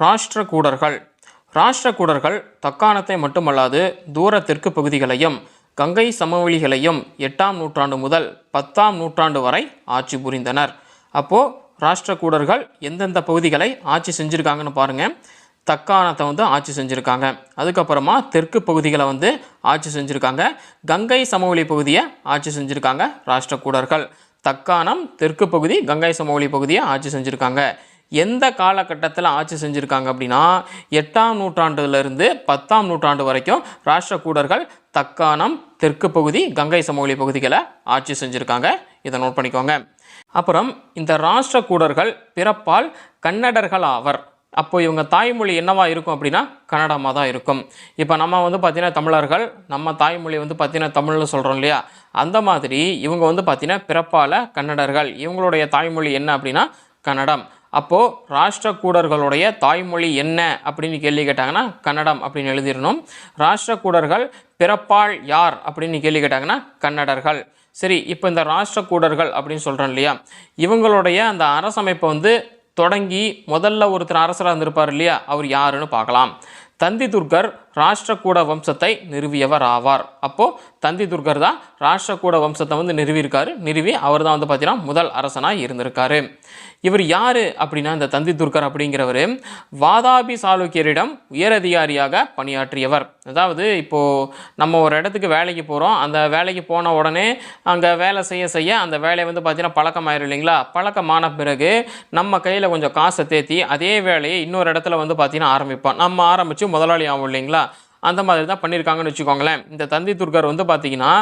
ராஷ்டிரகூடர்கள். ராஷ்டிரகூடர்கள் தக்காணத்தை மட்டுமல்லாது தூர தெற்கு பகுதிகளையும் கங்கை சமவெளிகளையும் எட்டாம் நூற்றாண்டு முதல் பத்தாம் நூற்றாண்டு வரை ஆட்சி புரிந்தனர். அப்போது ராஷ்டிரகூடர்கள் எந்தெந்த பகுதிகளை ஆட்சி செஞ்சுருக்காங்கன்னு பாருங்கள் தக்காணத்தை வந்து ஆட்சி செஞ்சுருக்காங்க. அதுக்கப்புறமா தெற்கு பகுதிகளை வந்து ஆட்சி செஞ்சுருக்காங்க. கங்கை சமவெளி பகுதியை ஆட்சி செஞ்சுருக்காங்க ராஷ்டிரகூடர்கள். தக்காணம் தெற்கு பகுதி கங்கை சமவெளி பகுதியை ஆட்சி செஞ்சுருக்காங்க. எந்த காலகட்டத்தில் ஆட்சி செஞ்சுருக்காங்க அப்படின்னா எட்டாம் நூற்றாண்டுலேருந்து பத்தாம் நூற்றாண்டு வரைக்கும் ராஷ்டிரகூடர்கள் தக்காணம் தெற்கு பகுதி கங்கை சமவெளி பகுதிகளை ஆட்சி செஞ்சுருக்காங்க. இதை நோட் பண்ணிக்கோங்க. அப்புறம் இந்த ராஷ்டிரகூடர்கள் பிறப்பால் கன்னடர்கள் ஆவர். அப்போ இவங்க தாய்மொழி என்னவா இருக்கும் அப்படின்னா கன்னடமாக தான் இருக்கும். இப்போ நம்ம வந்து பார்த்திங்கன்னா தமிழர்கள் நம்ம தாய்மொழி வந்து பார்த்திங்கன்னா தமிழ்னு சொல்கிறோம் இல்லையா? அந்த மாதிரி இவங்க வந்து பார்த்திங்கன்னா பிறப்பால் கன்னடர்கள். இவங்களுடைய தாய்மொழி என்ன அப்படின்னா கன்னடம். அப்போது ராஷ்டிரக்கூடர்களுடைய தாய்மொழி என்ன அப்படின்னு கேள்வி கேட்டாங்கன்னா கன்னடம் அப்படின்னு எழுதிடணும் ராஷ்டிரக்கூடர்கள் பிறப்பால் யார் அப்படின்னு கேள்வி கேட்டாங்கன்னா கன்னடர்கள். சரி இப்போ இந்த ராஷ்டிரக்கூடர்கள் அப்படின்னு சொல்கிறோம் இல்லையா? இவங்களுடைய அந்த அரசமைப்பை வந்து தொடங்கி முதல்ல ஒருத்தர் அரசராக இருந்திருப்பார் இல்லையா? அவர் யாருன்னு பார்க்கலாம். தந்தி துர்கர் ராஷ்டிரகூட வம்சத்தை நிறுவியவர் ஆவார். அப்போது தந்தி துர்கர் தான் ராஷ்டிரகூட வம்சத்தை வந்து நிறுவியிருக்காரு. நிறுவி அவர் தான் வந்து பார்த்தீங்கன்னா முதல் அரசனாக இருந்திருக்காரு. இவர் யார் அப்படின்னா இந்த தந்தி துர்கர் அப்படிங்கிறவர் வாதாபி சாளுக்கியரிடம் உயரதிகாரியாக பணியாற்றியவர். அதாவது இப்போது நம்ம ஒரு இடத்துக்கு வேலைக்கு போகிறோம் அந்த வேலைக்கு போன உடனே அங்கே வேலை செய்ய செய்ய அந்த வேலையை வந்து பார்த்திங்கன்னா பழக்கமாயிரும் இல்லைங்களா? பழக்கமான பிறகு நம்ம கையில் கொஞ்சம் காசை தேத்தி அதே வேலையை இன்னொரு இடத்துல வந்து பார்த்திங்கன்னா ஆரம்பிப்போம். நம்ம ஆரம்பித்து முதலாளி ஆகும் இல்லைங்களா? அந்த மாதிரி தான் பண்ணியிருக்காங்கன்னு வச்சுக்கோங்களேன். இந்த தந்தி துர்கர் வந்து பார்த்தீங்கன்னா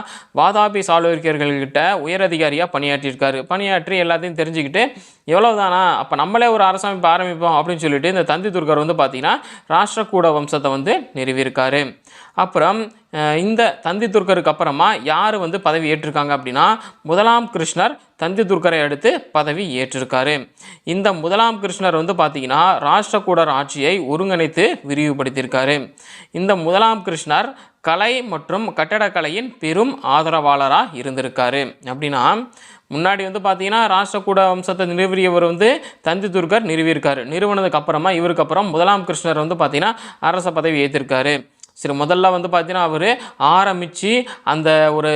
வாதாபி சாளுக்கியர்கள்கிட்ட உயரதிகாரியாக பணியாற்றியிருக்காரு. பணியாற்றி எல்லாத்தையும் தெரிஞ்சுக்கிட்டு எவ்வளோதானா அப்போ நம்மளே ஒரு அரசமைப்பு ஆரம்பிப்போம் அப்படின்னு சொல்லிட்டு இந்த தந்தி துர்கர் வந்து பார்த்தீங்கன்னா ராஷ்டிரகூட வம்சத்தை வந்து நிறுவியிருக்காரு. அப்புறம் இந்த தந்தி துர்கருக்கு அப்புறமா யார் வந்து பதவி ஏற்றிருக்காங்க அப்படின்னா முதலாம் கிருஷ்ணர் தந்தி துர்கரை அடுத்து பதவி ஏற்றிருக்காரு. இந்த முதலாம் கிருஷ்ணர் வந்து பார்த்தீங்கன்னா ராஷ்டிரகூடர் ஆட்சியை ஒருங்கிணைத்து விரிவுபடுத்தியிருக்காரு. இந்த முதலாம் கிருஷ்ணர் கலை மற்றும் கட்டடக்கலையின் பெரும் ஆதரவாளராக இருந்திருக்காரு. அப்படின்னா முன்னாடி வந்து பார்த்தீங்கன்னா ராஷ்டிரகூட வம்சத்தை நிறுவியவர் வந்து தந்தி துர்கர் நிறுவியிருக்காரு. நிறுவனதுக்கு அப்புறமா இவருக்கு அப்புறம் முதலாம் கிருஷ்ணர் வந்து பார்த்தீங்கன்னா அரச பதவி ஏற்றிருக்காரு சரி முதல்ல வந்து பார்த்தீங்கன்னா அவர் ஆரம்பித்து அந்த ஒரு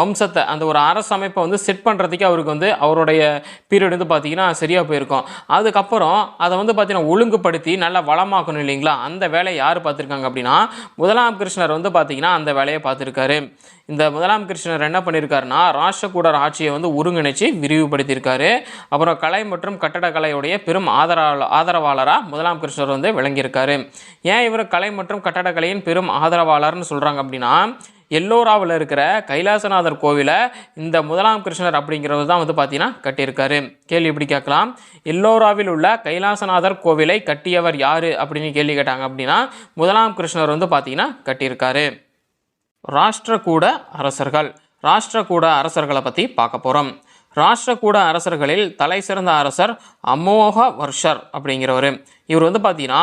வம்சத்தை அந்த ஒரு அரசமைப்பை வந்து செட் பண்ணுறதுக்கு அவருக்கு வந்து அவருடைய பீரியட் வந்து பார்த்தீங்கன்னா சரியாக போயிருக்கும். அதுக்கப்புறம் அதை வந்து பார்த்தீங்கன்னா ஒழுங்குபடுத்தி நல்லா வளமாக்கணும் இல்லைங்களா? அந்த வேலையை யார் பார்த்துருக்காங்க அப்படின்னா முதலாம் கிருஷ்ணர் வந்து பார்த்தீங்கன்னா அந்த வேலையை பார்த்துருக்காரு. இந்த முதலாம் கிருஷ்ணர் என்ன பண்ணியிருக்காருன்னா ராஷ்டிரகூடர் ஆட்சியை வந்து ஒருங்கிணைச்சு விரிவுபடுத்தியிருக்காரு. அப்புறம் கலை மற்றும் கட்டடக்கலையுடைய பெரும் ஆதரவாள ஆதரவாளராக முதலாம் கிருஷ்ணர் வந்து விளங்கியிருக்காரு. ஏன் இவர் கலை மற்றும் கட்டடக்கலையின் பெரும் ஆதரவாளர்னு சொல்கிறாங்க அப்படின்னா எல்லோராவில் இருக்கிற கைலாசநாதர் கோவிலை இந்த முதலாம் கிருஷ்ணர் அப்படிங்கிறது தான் வந்து பார்த்தீங்கன்னா கட்டியிருக்காரு. கேள்வி இப்படி கேட்கலாம்? எல்லோராவில் உள்ள கைலாசநாதர் கோவிலை கட்டியவர் யார் அப்படின்னு கேள்வி கேட்டாங்க அப்படின்னா முதலாம் கிருஷ்ணர் வந்து பார்த்தீங்கன்னா கட்டியிருக்காரு. ராஷ்டிரகூட அரசர்கள். ராஷ்டிரகூட அரசர்களை பற்றி பார்க்க போகிறோம் ராஷ்டிரகூட அரசர்களில் தலை சிறந்த அரசர் அமோக வர்ஷர் அப்படிங்கிறவர். இவர் வந்து பார்த்தீங்கன்னா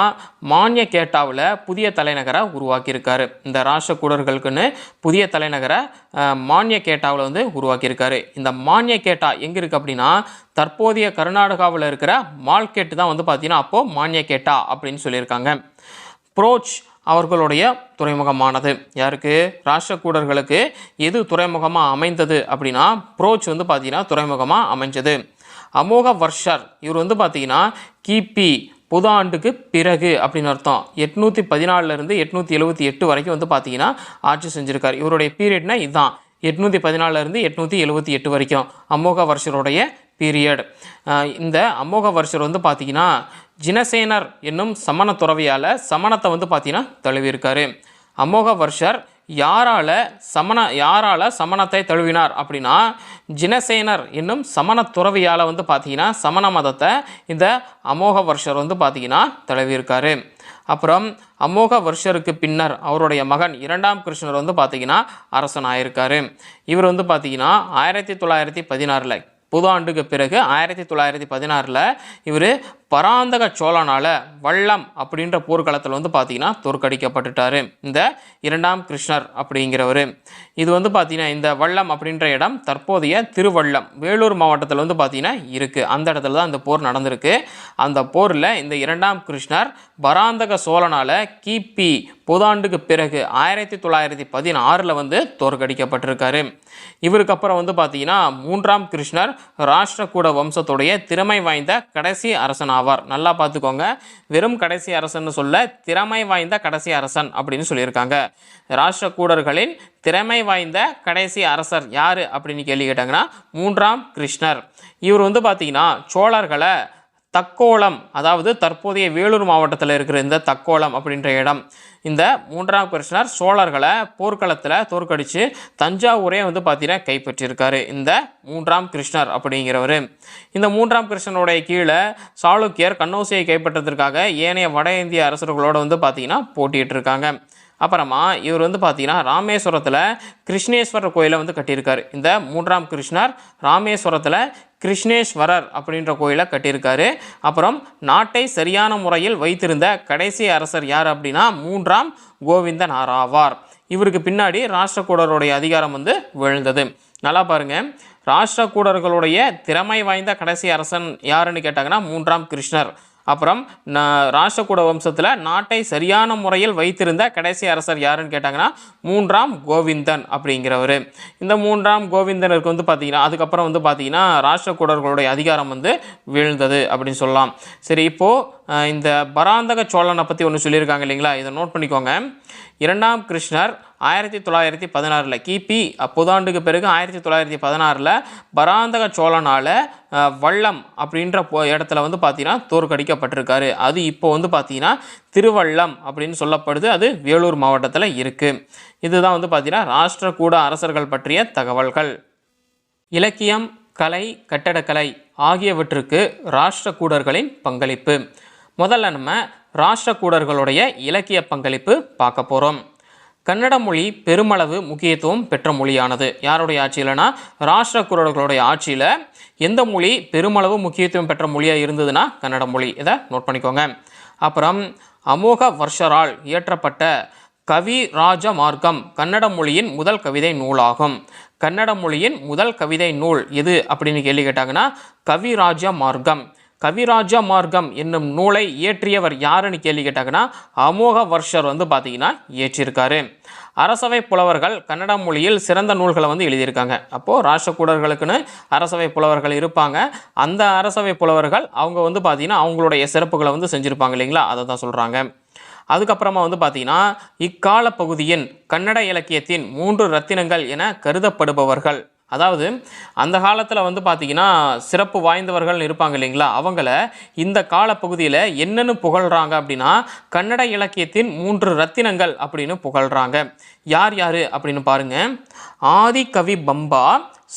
மானிய கேட்டாவில் புதிய தலைநகரை உருவாக்கியிருக்காரு. இந்த ராஷ்டிரகூடர்களுக்குன்னு புதிய தலைநகரை மானிய கேட்டாவில் வந்து உருவாக்கியிருக்காரு. இந்த மானிய கேட்டா எங்கே இருக்குது அப்படின்னா தற்போதைய கர்நாடகாவில் இருக்கிற மால்கேட் தான் வந்து பார்த்தீங்கன்னா அப்போது மானிய கேட்டா அப்படின்னு சொல்லியிருக்காங்க. ப்ரோச் அவர்களுடைய துறைமுகமானது. யாருக்கு? ராஷ்டிரக்கூடர்களுக்கு எது துறைமுகமாக அமைந்தது அப்படின்னா புரோச் வந்து பார்த்தீங்கன்னா துறைமுகமாக அமைஞ்சது. அமோக வர்ஷர் இவர் வந்து பார்த்தீங்கன்னா கிபி புது ஆண்டுக்கு பிறகு அப்படின்னு அர்த்தம். எட்நூற்றி பதினாலிருந்து எட்நூற்றி எழுபத்தி எட்டு வரைக்கும் வந்து பார்த்தீங்கன்னா ஆட்சி செஞ்சுருக்கார். இவருடைய பீரியட்னா இதுதான் எட்நூற்றி பதினாலிருந்து எட்நூற்றி எழுபத்தி எட்டு வரைக்கும் அமோக வருஷருடைய பீரியட். இந்த அமோக வருஷர் வந்து பார்த்தீங்கன்னா ஜினசேனர் என்னும் சமண துறவியால் சமணத்தை வந்து பார்த்தீங்கன்னா தழுவியிருக்காரு. அமோக வருஷர் யாரால் சமண யாரால் சமணத்தை தழுவினார் அப்படின்னா ஜினசேனர் என்னும் சமண துறவியால் வந்து பார்த்தீங்கன்னா சமண மதத்தை இந்த அமோக வருஷர் வந்து பார்த்தீங்கன்னா தழுவியிருக்காரு. அப்புறம் அமோக வருஷருக்கு பின்னர் அவருடைய மகன் இரண்டாம் கிருஷ்ணர் வந்து பார்த்தீங்கன்னா அரசன் ஆயிருக்காரு இவர் வந்து பார்த்தீங்கன்னா ஆயிரத்தி தொள்ளாயிரத்தி பதினாறில் புது ஆண்டுக்கு பிறகு ஆயிரத்தி தொள்ளாயிரத்தி பதினாறில் இவர் பராந்தக சோழனால் வள்ளம் அப்படின்ற போர்க்களத்தில் வந்து பார்த்தீங்கன்னா தோற்கடிக்கப்பட்டுட்டார். இந்த இரண்டாம் கிருஷ்ணர் அப்படிங்கிறவர். இது வந்து பார்த்தீங்கன்னா இந்த வள்ளம் அப்படின்ற இடம் தற்போதைய திருவள்ளம் வேலூர் மாவட்டத்தில் வந்து பார்த்தீங்கன்னா இருக்குது அந்த இடத்துல தான் அந்த போர் நடந்திருக்கு. அந்த போரில் இந்த இரண்டாம் கிருஷ்ணர் பராந்தக சோழனால் கிபி புதாண்டுக்கு பிறகு ஆயிரத்தி தொள்ளாயிரத்தி பதினாறில் வந்து தோற்கடிக்கப்பட்டிருக்காரு. இவருக்கு அப்புறம் வந்து பார்த்தீங்கன்னா மூன்றாம் கிருஷ்ணர் ராஷ்டிரகூட வம்சத்துடைய திறமை வாய்ந்த கடைசி அரசனாக ஆவார். நல்லா பார்த்துக்கோங்க. வெறும் கடைசி அரசன் சொல்ல திறமை வாய்ந்த கடைசி அரசன் அப்படின்னு சொல்லியிருக்காங்க. ராஷ்டிரகூடர்களின் திறமை வாய்ந்த கடைசி அரசர் யார் அப்படின்னு கேள்வி கேட்டாங்கன்னா மூன்றாம் கிருஷ்ணர். இவர் வந்து பார்த்தீங்கன்னா சோழர்களை தக்கோலம் அதாவது தற்போதைய வேலூர் மாவட்டத்தில் இருக்கிற இந்த தக்கோலம் அப்படின்ற இடம் இந்த மூன்றாம் கிருஷ்ணர் சோழர்களை போர்க்களத்தில் தோற்கடித்து தஞ்சாவூரே வந்து பார்த்தீங்கன்னா கைப்பற்றியிருக்காரு. இந்த மூன்றாம் கிருஷ்ணர் அப்படிங்கிறவர். இந்த மூன்றாம் கிருஷ்ணனுடைய கீழே சாளுக்கியர் கண்ணோசியை கைப்பற்றதற்காக ஏனைய வட இந்திய அரசர்களோட வந்து பார்த்தீங்கன்னா போட்டிட்டு இருக்காங்க அப்புறமா இவர் வந்து பார்த்தீங்கன்னா ராமேஸ்வரத்தில் கிருஷ்ணேஸ்வரர் கோயிலை வந்து கட்டியிருக்காரு. இந்த மூன்றாம் கிருஷ்ணர் ராமேஸ்வரத்தில் கிருஷ்ணேஸ்வரர் அப்படின்ற கோயிலை கட்டியிருக்காரு. அப்புறம் நாட்டை சரியான முறையில் வைத்திருந்த கடைசி அரசர் யார் அப்படின்னா மூன்றாம் கோவிந்தன் ஆவார். இவருக்கு பின்னாடி ராஷ்டிரகூடருடைய அதிகாரம் வந்து விழுந்தது. நல்லா பாருங்க. ராஷ்டிரகூடர்களுடைய திறமை வாய்ந்த கடைசி அரசன் யாருன்னு கேட்டாங்கன்னா மூன்றாம் கிருஷ்ணர். அப்புறம் ந- ராஷ்டிரகூட வம்சத்தில் நாட்டை சரியான முறையில் வைத்திருந்த கடைசி அரசர் யாருன்னு கேட்டாங்கன்னா மூன்றாம் கோவிந்தன் அப்படிங்கிறவர். இந்த மூன்றாம் கோவிந்தனருக்கு வந்து பார்த்தீங்கன்னா அதுக்கப்புறம் வந்து பார்த்தீங்கன்னா ராஷ்டிரகூடர்களுடைய அதிகாரம் வந்து வீழ்ந்தது அப்படின்னு சொல்லலாம். சரி இப்போது இந்த பராந்தக சோழனை பற்றி ஒன்று சொல்லியிருக்காங்க இல்லைங்களா? இதை நோட் பண்ணிக்கோங்க. இரண்டாம் கிருஷ்ணர் ஆயிரத்தி தொள்ளாயிரத்தி பதினாறில் கிபி புதாண்டுக்கு பிறகு ஆயிரத்தி தொள்ளாயிரத்தி பதினாறில் பராந்தக சோழனால் வள்ளம் அப்படின்ற போ- இடத்துல வந்து பார்த்தீங்கன்னா தோற்கடிக்கப்பட்டிருக்காரு. அது இப்போ வந்து பார்த்தீங்கன்னா திருவள்ளம் அப்படின்னு சொல்லப்படுது. அது வேலூர் மாவட்டத்தில் இருக்குது இதுதான் வந்து பார்த்தீங்கன்னா ராஷ்டிரகூட அரசர்கள் பற்றிய தகவல்கள். இலக்கியம் கலை கட்டடக்கலை ஆகியவற்றுக்கு ராஷ்டிரகூடர்களின் பங்களிப்பு. முதல்ல நம்ம ராஷ்டிரகூடர்களுடைய இலக்கிய பங்களிப்பு பார்க்க போகிறோம் கன்னட மொழி பெருமளவு முக்கியத்துவம் பெற்ற மொழியானது. யாருடைய ஆட்சியிலனா? ராஷ்டிரகூடர்களுடைய ஆட்சியில் எந்த மொழி பெருமளவு முக்கியத்துவம் பெற்ற மொழியாக இருந்ததுன்னா கன்னட மொழி. இதை நோட் பண்ணிக்கோங்க. அப்புறம் அமோக வர்ஷரால் இயற்றப்பட்ட கவி ராஜ மார்க்கம் கன்னட மொழியின் முதல் கவிதை நூலாகும். கன்னட மொழியின் முதல் கவிதை நூல் எது அப்படின்னு கேள்வி கேட்டாங்கன்னா கவிராஜ மார்க்கம். கவிராஜ மார்க்கம் என்னும் நூலை இயற்றியவர் யாருன்னு கேள்வி கேட்டாங்கன்னா அமோக வர்ஷர் வந்து பார்த்தீங்கன்னா இயற்றியிருக்காரு அரசவை புலவர்கள் கன்னட மொழியில் சிறந்த நூல்களை வந்து எழுதியிருக்காங்க. அப்போது ராஷ்டிரக்கூடர்களுக்குன்னு அரசவை புலவர்கள் இருப்பாங்க. அந்த அரசவை புலவர்கள் அவங்க வந்து பார்த்தீங்கன்னா அவங்களுடைய சிறப்புகளை வந்து செஞ்சுருப்பாங்க இல்லைங்களா? அதை தான் சொல்கிறாங்க அதுக்கப்புறமா வந்து பார்த்தீங்கன்னா இக்கால பகுதியின் கன்னட இலக்கியத்தின் மூன்று ரத்தினங்கள் என கருதப்படுபவர்கள். அதாவது அந்த காலத்தில் வந்து பார்த்தீங்கன்னா சிறப்பு வாய்ந்தவர்கள் இருப்பாங்க இல்லைங்களா? அவங்கள இந்த காலப்பகுதியில் என்னென்னு புகழ்கிறாங்க அப்படின்னா கன்னட இலக்கியத்தின் மூன்று ரத்தினங்கள் அப்படின்னு புகழ்கிறாங்க யார் யார் அப்படின்னு பாருங்க. ஆதிகவி பம்பா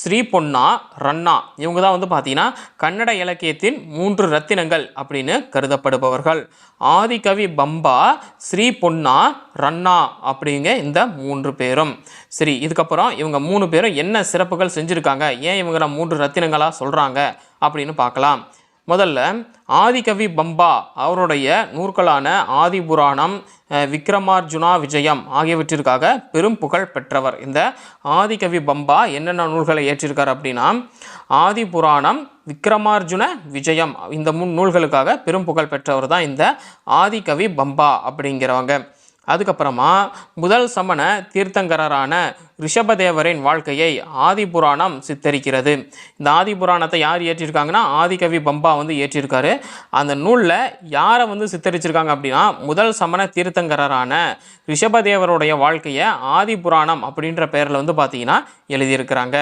ஸ்ரீ பொன்னா ரன்னா. இவங்க தான் வந்து பார்த்தீங்கன்னா கன்னட இலக்கியத்தின் மூன்று ரத்தினங்கள் அப்படின்னு கருதப்படுபவர்கள். ஆதிகவி பம்பா ஸ்ரீ பொன்னா ரன்னா அப்படிங்க இந்த மூன்று பேரும். சரி இதுக்கப்புறம் இவங்க மூணு பேரும் என்ன சிறப்புகள் செஞ்சுருக்காங்க? ஏன் இவங்க மூன்று ரத்தினங்களாக சொல்கிறாங்க அப்படின்னு பார்க்கலாம். முதல்ல ஆதிகவி பம்பா அவருடைய நூற்களான ஆதிபுராணம் அஹ், விக்ரமார்ஜுனா விஜயம் ஆகியவற்றிற்காக பெரும் புகழ் பெற்றவர். இந்த ஆதிகவி பம்பா என்னென்ன நூல்களை ஏற்றிருக்கார் அப்படின்னா ஆதிபுராணம் விக்ரமார்ஜுன விஜயம் இந்த மூணு நூல்களுக்காக பெரும் புகழ் பெற்றவர் தான் இந்த ஆதிகவி பம்பா அப்படிங்கிறவங்க. அதுக்கப்புறமா முதல் சமண தீர்த்தங்கரரான ரிஷபதேவரின் வாழ்க்கையை ஆதிபுராணம் சித்தரிக்கிறது. இந்த ஆதிபுராணத்தை யார் இயற்றியிருக்காங்கன்னா ஆதிகவி பம்பா வந்து இயற்றியிருக்காரு அந்த நூலில் யாரை வந்து சித்தரிச்சிருக்காங்க அப்படின்னா முதல் சமண தீர்த்தங்கரரான ரிஷபதேவருடைய வாழ்க்கையை ஆதிபுராணம் அப்படின்ற பெயரில் வந்து பார்த்தீங்கன்னா எழுதியிருக்கிறாங்க.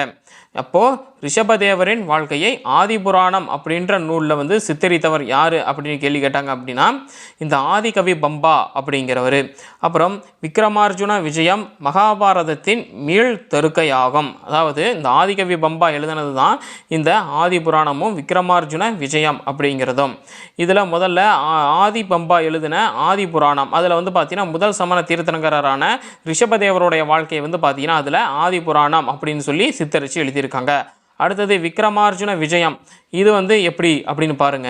அப்போது ரிஷபதேவரின் வாழ்க்கையை ஆதிபுராணம் அப்படின்ற நூலில் வந்து சித்தரித்தவர் யார் அப்படின்னு கேள்வி கேட்டாங்க அப்படின்னா இந்த ஆதிகவி பம்பா அப்படிங்கிறவர். அப்புறம் விக்ரமார்ஜுன விஜயம் மகாபாரதத்தின் மீள் தருக்கையாகும். அதாவது இந்த ஆதிகவி பம்பா எழுதினது தான் இந்த ஆதிபுராணமும் விக்ரமார்ஜுன விஜயம் அப்படிங்கிறதும். இதில் முதல்ல ஆ- ஆதி பம்பா எழுதின ஆதிபுராணம். அதில் வந்து பார்த்தீங்கன்னா முதல் சமண தீர்த்தங்கரரான ரிஷபதேவருடைய வாழ்க்கையை வந்து பார்த்தீங்கன்னா அதில் ஆதிபுராணம் அப்படின்னு சொல்லி சித்தரித்து எழுதியிருக்காங்க. அடுத்தது விக்ரமார்ஜுன விஜயம். இது வந்து எப்படி அப்படின்னு பாருங்க.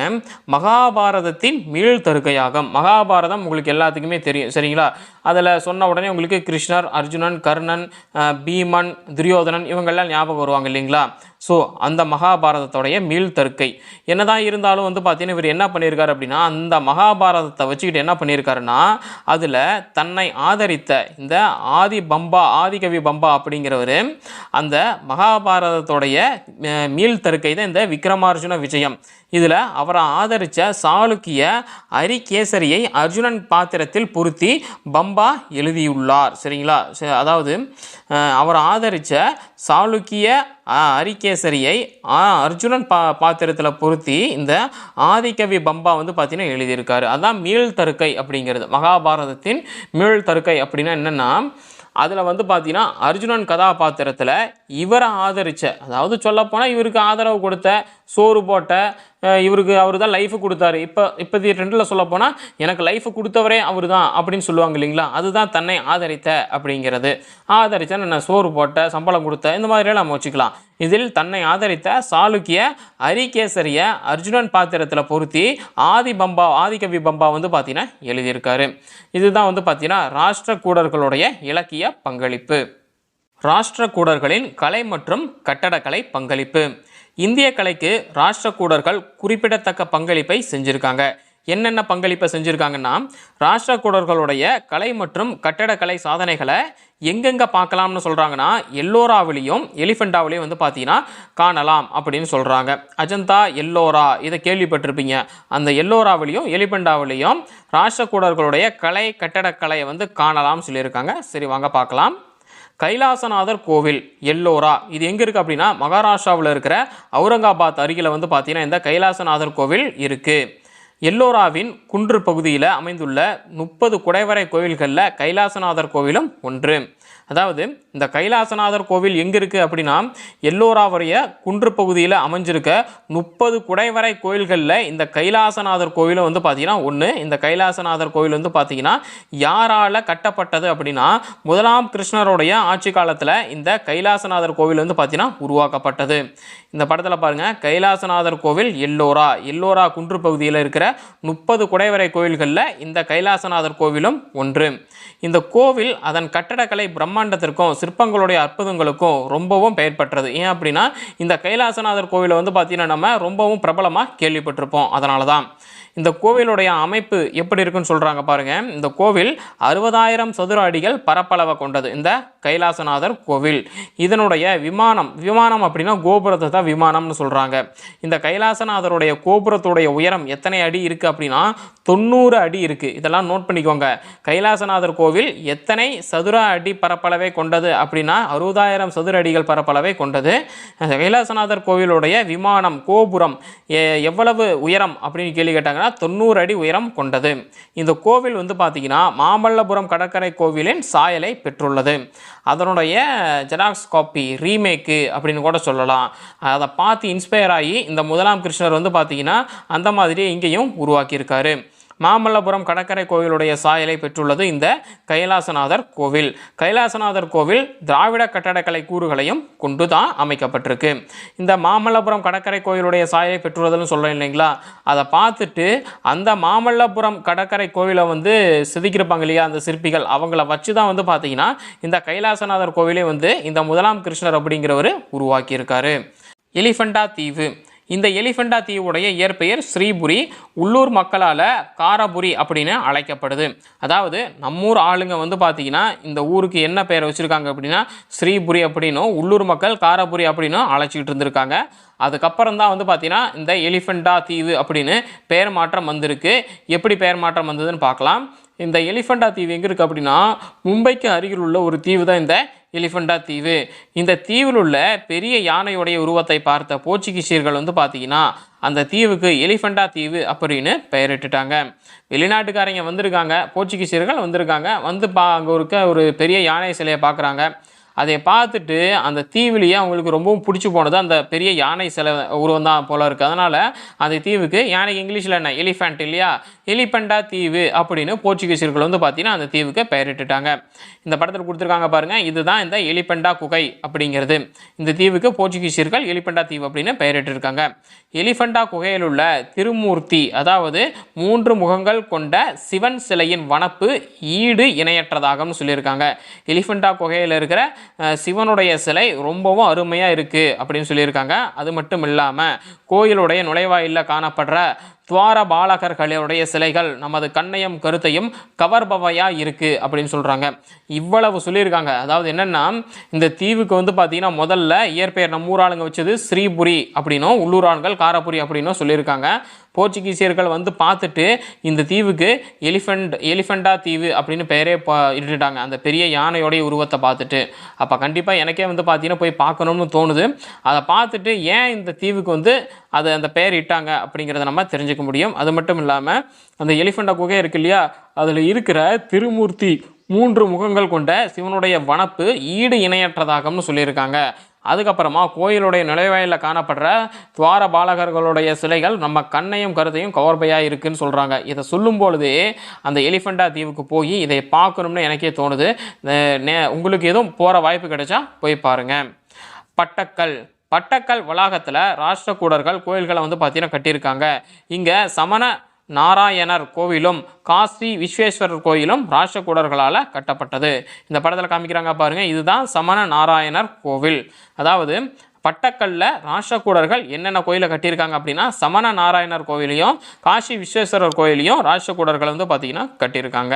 மகாபாரதத்தின் மீள்தருக்கையாகம் மகாபாரதம் உங்களுக்கு எல்லாத்துக்குமே தெரியும் சரிங்களா? அதில் சொன்ன உடனே உங்களுக்கு கிருஷ்ணர் அர்ஜுனன் கர்ணன் பீமன் துரியோதனன் இவங்கெல்லாம் ஞாபகம் வருவாங்க இல்லைங்களா? ஸோ அந்த மகாபாரதத்தோடைய மீள்தருக்கை என்னதான் இருந்தாலும் வந்து பார்த்தீங்கன்னா இவர் என்ன பண்ணியிருக்காரு அப்படின்னா அந்த மகாபாரதத்தை வச்சுக்கிட்டு என்ன பண்ணியிருக்காருன்னா அதில் தன்னை ஆதரித்த இந்த ஆதி பம்பா ஆதிகவி பம்பா அப்படிங்கிறவர் அந்த மகாபாரதத்தோடைய அஹ், மீள்தருக்கை தான் இந்த அர்ஜுன விஜயம். இதில் அவரை ஆதரித்த சாளுக்கிய அரிகேசரியை அர்ஜுனன் பாத்திரத்தில் பொருத்தி பம்பா எழுதியுள்ளார். சரிங்களா? ச- அதாவது அவரை அவர் ஆதரித்த சாளுக்கிய அரிகேசரியை அர்ஜுனன் பா பாத்திரத்தில் பொருத்தி இந்த ஆதிக்கவி பம்பா வந்து பார்த்தீங்கன்னா எழுதியிருக்காரு. அதான் மீள்தருக்கை அப்படிங்கிறது. மகாபாரதத்தின் மீள்தருக்கை அப்படின்னா என்னென்னா அதில் வந்து பார்த்தீங்கன்னா அர்ஜுனன் கதாபாத்திரத்தில் இவரை ஆதரித்த அதாவது சொல்லப்போனால் இவருக்கு ஆதரவு கொடுத்த சோறு போட்ட இவருக்கு அவர் தான் லைஃபு கொடுத்தாரு. இப்போ இப்போதைய ட்ரெண்டில் சொல்லப்போனால் எனக்கு லைஃபு கொடுத்தவரே அவர் தான் அப்படின்னு சொல்லுவாங்க இல்லைங்களா? அதுதான் தன்னை ஆதரித்த அப்படிங்கிறது. ஆதரித்த நான் சோறு போட்ட சம்பளம் கொடுத்த இந்த மாதிரியெல்லாம் நம்ம வச்சுக்கலாம். இதில் தன்னை ஆதரித்த சாளுக்கிய அரிகேசரிய அர்ஜுனன் பாத்திரத்தில் பொருத்தி ஆதி பம்பா ஆதிகவி பம்பா வந்து பார்த்தீங்கன்னா எழுதியிருக்காரு. இதுதான் வந்து பார்த்தீங்கன்னா ராஷ்டிரகூடர்களுடைய இலக்கிய பங்களிப்பு. ராஷ்டிரக்கூடர்களின் கலை மற்றும் கட்டடக்கலை பங்களிப்பு. இந்திய கலைக்கு ராஷ்டிரகூடர்கள் குறிப்பிடத்தக்க பங்களிப்பை செஞ்சுருக்காங்க. என்னென்ன பங்களிப்பை செஞ்சுருக்காங்கன்னா ராஷ்டிரகூடர்களுடைய கலை மற்றும் கட்டடக்கலை சாதனைகளை எங்கெங்கே பார்க்கலாம்னு சொல்கிறாங்கன்னா எல்லோராவிலையும் எலிஃபெண்டாவிலையும் வந்து பார்த்தீங்கன்னா காணலாம் அப்படின்னு சொல்கிறாங்க அஜந்தா எல்லோரா இதை கேள்விப்பட்டிருப்பீங்க. அந்த எல்லோராவிலையும் எலிஃபெண்டாவிலையும் ராஷ்டிரகூடர்களுடைய கலை கட்டடக்கலையை வந்து காணலாம்னு சொல்லியிருக்காங்க. சரி வாங்க பார்க்கலாம். கைலாசநாதர் கோவில் எல்லோரா? இது எங்கே இருக்குது அப்படின்னா மகாராஷ்டிராவில் இருக்கிற அவுரங்காபாத் அருகில் வந்து பார்த்தீங்கன்னா இந்த கைலாசநாதர் கோவில் இருக்குது எல்லோராவின் குன்று பகுதியில் அமைந்துள்ள முப்பது குடைவரை கோவில்களில் கைலாசநாதர் கோவிலும் ஒன்று. அதாவது இந்த கைலாசநாதர் கோவில் எங்கே இருக்குது அப்படின்னா எல்லோராவுடைய குன்று பகுதியில் அமைஞ்சிருக்க முப்பது குடைவரை கோயில்களில் இந்த கைலாசநாதர் கோவிலும் வந்து பார்த்தீங்கன்னா ஒன்று இந்த கைலாசநாதர் கோவில் வந்து பார்த்தீங்கன்னா யாரால் கட்டப்பட்டது அப்படின்னா முதலாம் கிருஷ்ணருடைய ஆட்சி காலத்தில் இந்த கைலாசநாதர் கோவில் வந்து பார்த்தீங்கன்னா உருவாக்கப்பட்டது. இந்த படத்தில் பாருங்கள் கைலாசநாதர் கோவில் எல்லோரா எல்லோரா குன்று பகுதியில் இருக்கிற முப்பது குடைவரை கோவில்களில் இந்த கைலாசநாதர் கோவிலும் ஒன்று. இந்த கோவில் அதன் கட்டடக்கலை பிரம்மாண்டத்திற்கும் சிற்பங்களுடைய அற்புதங்களுக்கும் ரொம்பவும் பெயர் பெற்றது. ஏன் அப்படின்னா இந்த கைலாசநாதர் கோவிலை வந்து பார்த்தீங்கன்னா நம்ம ரொம்பவும் பிரபலமாக கேள்விப்பட்டிருப்போம். அதனால தான் இந்த கோவிலுடைய அமைப்பு எப்படி இருக்குன்னு சொல்கிறாங்க பாருங்கள் இந்த கோவில் அறுபதாயிரம் சதுர அடிகள் பரப்பளவை கொண்டது. இந்த கைலாசநாதர் கோவில். இதனுடைய விமானம் விமானம் அப்படின்னா கோபுரத்தை தான் விமானம்னு சொல்கிறாங்க இந்த கைலாசநாதருடைய கோபுரத்துடைய உயரம் எத்தனை அடி இருக்குது அப்படின்னா தொண்ணூறு அடி இருக்குது இதெல்லாம் நோட் பண்ணிக்கோங்க. கைலாசநாதர் கோவில் எத்தனை சதுர அடி பரப்பளவை கொண்டது அப்படின்னா அறுபதாயிரம் சதுர அடிகள் பரப்பளவை கொண்டது. கைலாசநாதர் கோவிலுடைய விமானம் கோபுரம் எவ்வளவு உயரம் அப்படின்னு கேள்வி கேட்டாங்கன்னா தொண்ணூறு அடி உயரம் கொண்டது. இந்த கோவில் வந்து பார்த்திங்கன்னா மாமல்லபுரம் கடற்கரை கோவிலின் சாயலை பெற்றுள்ளது. அதனுடைய ஜெராக்ஸ் காப்பி ரீமேக்கு அப்படின்னு கூட சொல்லலாம். அதை பார்த்து இன்ஸ்பயர் ஆகி இந்த முதலாம் கிருஷ்ணர் வந்து பார்த்தீங்கன்னா அந்த மாதிரியே இங்கேயும் உருவாக்கியிருக்காரு. மாமல்லபுரம் கடற்கரை கோவிலுடைய சாயலை பெற்றுள்ளது இந்த கைலாசநாதர் கோவில். கைலாசநாதர் கோவில் திராவிட கட்டடக்கலை கூறுகளையும் கொண்டு தான் அமைக்கப்பட்டிருக்கு. இந்த மாமல்லபுரம் கடற்கரை கோவிலுடைய சாயலை பெற்றுள்ளதுன்னு சொல்கிறேன் இல்லைங்களா? அதை பார்த்துட்டு அந்த மாமல்லபுரம் கடற்கரை கோவிலை வந்து செதுக்கியிருப்பாங்க இல்லையா? அந்த சிற்பிகள் அவங்கள வச்சு தான் வந்து பார்த்தீங்கன்னா இந்த கைலாசநாதர் கோவிலே வந்து இந்த முதலாம் கிருஷ்ணர் அப்படிங்கிறவர் உருவாக்கியிருக்காரு. எலிஃபண்டா தீவு. இந்த எலிஃபெண்டா தீவுடைய இயற்பெயர் ஸ்ரீபுரி உள்ளூர் மக்களால் காரபுரி அப்படின்னு அழைக்கப்படுது. அதாவது நம்மூர் ஆளுங்க வந்து பார்த்தீங்கன்னா இந்த ஊருக்கு என்ன பெயரை வச்சுருக்காங்க அப்படின்னா ஸ்ரீபுரி அப்படின்னும் உள்ளூர் மக்கள் காரபுரி அப்படின்னும் அழைச்சிக்கிட்டு இருந்திருக்காங்க. அதுக்கப்புறம் தான் வந்து பார்த்தீங்கன்னா இந்த எலிஃபெண்டா தீவு அப்படின்னு பெயர் மாற்றம் வந்திருக்கு. எப்படி பெயர் மாற்றம் வந்ததுன்னு பார்க்கலாம் இந்த எலிஃபெண்டா தீவு எங்கே இருக்குது அப்படின்னா மும்பைக்கு அருகில் உள்ள ஒரு தீவு தான் இந்த எலிஃபண்டா தீவு. இந்த தீவில் உள்ள பெரிய யானையுடைய உருவத்தை பார்த்த போர்ச்சுகீசியர்கள் வந்து பார்த்தீங்கன்னா அந்த தீவுக்கு எலிஃபண்டா தீவு அப்படின்னு பெயரிட்டுட்டாங்க. வெளிநாட்டுக்காரங்க வந்திருக்காங்க போர்ச்சுகீசியர்கள் வந்திருக்காங்க வந்து பா அங்கே இருக்க ஒரு பெரிய யானை சிலையை பார்க்குறாங்க அதை பார்த்துட்டு அந்த தீவிலேயே அவங்களுக்கு ரொம்பவும் பிடிச்சி போனது. அந்த பெரிய யானை சில உருவம் தான் போல இருக்குது அதனால் அந்த தீவுக்கு யானைக்கு இங்கிலீஷில் என்ன? எலிஃபண்ட் இல்லையா? எலிஃபண்டா தீவு அப்படின்னு போர்ச்சுகீசியர்கள் வந்து பார்த்தீங்கன்னா அந்த தீவுக்கு பெயரிட்டுட்டாங்க. இந்த படத்தில் கொடுத்துருக்காங்க பாருங்கள் இதுதான் இந்த எலிபெண்டா குகை அப்படிங்கிறது. இந்த தீவுக்கு போர்ச்சுகீசியர்கள் எலிபெண்டா தீவு அப்படின்னு பெயரிட்டிருக்காங்க. எலிஃபண்டா குகையில் உள்ள திருமூர்த்தி அதாவது மூன்று முகங்கள் கொண்ட சிவன் சிலையின் வனப்பு ஈடு இணையற்றதாகன்னு சொல்லியிருக்காங்க. எலிஃபண்டா குகையில் இருக்கிற சிவனுடைய சிலை ரொம்பவும் அருமையாக இருக்குது அப்படின்னு சொல்லியிருக்காங்க. அது மட்டும் இல்லாமல் கோயிலுடைய நுழைவாயிலில் காணப்படுற துவார பாலகர்களுடைய சிலைகள் நமது கண்ணையும் கருத்தையும் கவர்பவையாக இருக்குது அப்படின்னு சொல்கிறாங்க இவ்வளவு சொல்லியிருக்காங்க. அதாவது என்னென்னா இந்த தீவுக்கு வந்து பார்த்திங்கன்னா முதல்ல இயற்பெயர் நம்ம ஊர் வச்சது ஸ்ரீபுரி அப்படின்னும் உள்ளூர் காரபுரி அப்படின்னும் சொல்லியிருக்காங்க. போர்ச்சுகீசியர்கள் வந்து பார்த்துட்டு இந்த தீவுக்கு எலிஃபெண்ட் எலிஃபெண்டா தீவு அப்படின்னு பெயரே பா இட்டுட்டாங்க. அந்த பெரிய யானையோடைய உருவத்தை பார்த்துட்டு. அப்போ கண்டிப்பாக எனக்கே வந்து பார்த்தீங்கன்னா போய் பார்க்கணும்னு தோணுது. அதை பார்த்துட்டு ஏன் இந்த தீவுக்கு வந்து அதை அந்த பெயர் இட்டாங்க அப்படிங்கிறத நம்ம தெரிஞ்சுக்க முடியும். அது மட்டும் இல்லாமல் அந்த எலிஃபண்டா குகை இருக்கு இல்லையா? அதில் இருக்கிற திருமூர்த்தி மூன்று முகங்கள் கொண்ட சிவனுடைய வனப்பு ஈடு இணையற்றதாகம்னு சொல்லியிருக்காங்க. அதுக்கப்புறமா கோயிலுடைய நுழைவாயிலில் காணப்படுற துவார பாலகர்களுடைய சிலைகள் நம்ம கண்ணையும் கருத்தையும் கவர்பையாக இருக்குன்னு சொல்கிறாங்க இதை சொல்லும் பொழுது அந்த எலிஃபண்டா தீவுக்கு போய் இதை பார்க்கணும்னு எனக்கே தோணுது. நே- உங்களுக்கு எதுவும் போகிற வாய்ப்பு கிடைச்சா போய் பாருங்கள் பட்டக்கல். பட்டக்கல் வளாகத்தில் ராஷ்டிரகூடர்கள் கோயில்களை வந்து பார்த்தீங்கன்னா கட்டியிருக்காங்க. இங்கே சமண நாராயணர் கோவிலும் காசி விஸ்வேஸ்வரர் கோயிலும் ராஷ்டிரகூடர்களால் கட்டப்பட்டது. இந்த படத்தில் காமிக்கிறாங்க பாருங்கள் இதுதான் சமண நாராயணர் கோவில். அதாவது பட்டக்கல்ல ராஷ்டிரகூடர்கள் என்னென்ன கோயிலை கட்டியிருக்காங்க அப்படின்னா சமண நாராயணர் கோவிலையும் காசி விஸ்வேஸ்வரர் கோயிலையும் ராஷ்டிரகூடர்கள் வந்து பார்த்தீங்கன்னா கட்டியிருக்காங்க.